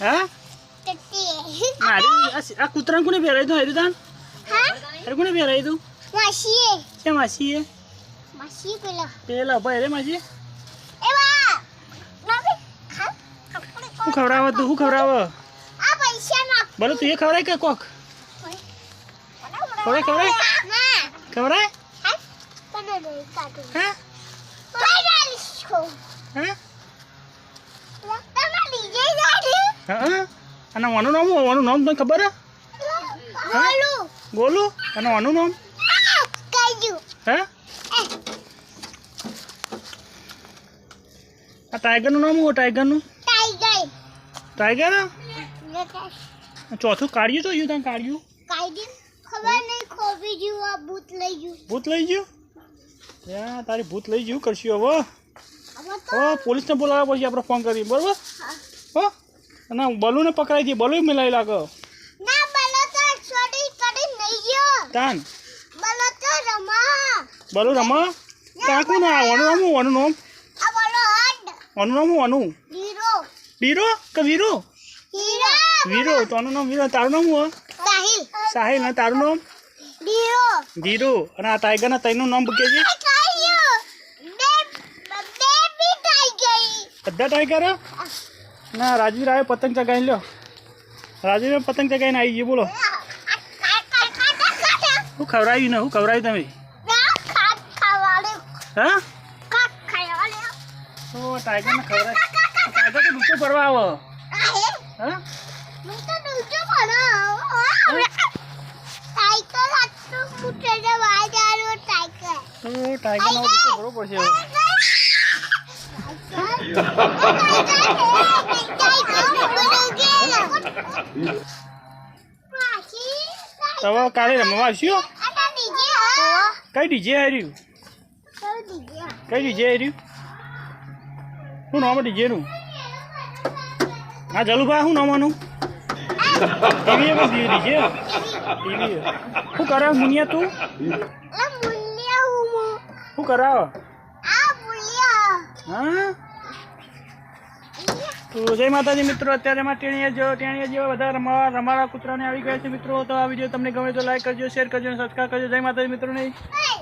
હા? આ- આ કૂતરાને કોને પહેરાય તું હેરી તાન? અરે કોને પહેરાય તું છે માસી એ પેલા. ભાઈ રે માસી હું ખવડાવ તું શું ખવડાવે બોલો તું એ ખવડાય કે કોક? ખવડાય ખવડાય? ખવડાય? હા? હા હા? અને વાનું નામ? વાનું નામ તને ખબર હે? ગોલું. અને વાનું નામ? હે આ ટાઈગરનું નામ હું ટાઈગરનું? ટાઈગર. ચોથું કાઢ્યું તો યુ તને કાઢ્યું ખબર નહીં ખોબી જેવું આ ભૂત લઈ ગયું. ભૂત લઈ ગયું? ત્યાં તારી ભૂત લઈ ગયું કરશું હવે. તો પોલીસને બોલાવ્યા પછી આપણે ફોન કરીએ બરોબર? હો અને બલૂને પકડાઈ દઈએ બલૂન મિલાવી લાગો. ના તાન. બલુ રમા. બલૂન ના વનુ રમું વનુ વાનું વનુ રમું વનુ નામ નામ હું વીરો. કે વીરો? વીરો. તોનું નામ વીરો. તારું નામ હું સાહિલ. ને તારું નામ? ધીરો. અને આ ટાઈગરના તઈનું નામ કેજે. બધા ટાઈગર ના રાજવીર આવ્યો પતંગ ચગાવીને લ્યો. રાજવીર પતંગ ચગાવીને આવી ગયો બોલો. હું ખવડાવ્યું ને હું ખવડાવ્યું તમે? હા? તો ટાઈગરને ખવડાય ટાઈગર તો નીચે ફરવા આવો. હા? ટાઈગર ટાઈગરનો ડૂચો ફરવો પડશે. હવે તો હવે કાલે રમવા આવશો? કઈ ડીજે હાર્યું? કઈ ડીજે હાર્યું? શું નામ ડીજેનું હા જલુભાઈ શું નામવાનું ટીવી બસ ડીજે ટીવી શું કરાવ મુનિયા તું? શું કરાવ? હા? જય માતાજી મિત્રો, અત્યારે એમાં ટેણીયા જો ટેણીયા જેવા બધા રમાવા રમાડા કૂતરાને આવી ગયા છે મિત્રો તો આ વીડિયો તમને ગમે તો લાઈક કરજો શેર કરજો અને સબસ્ક્રાઈબ કરજો જય માતાજી મિત્રો નહીં Hey!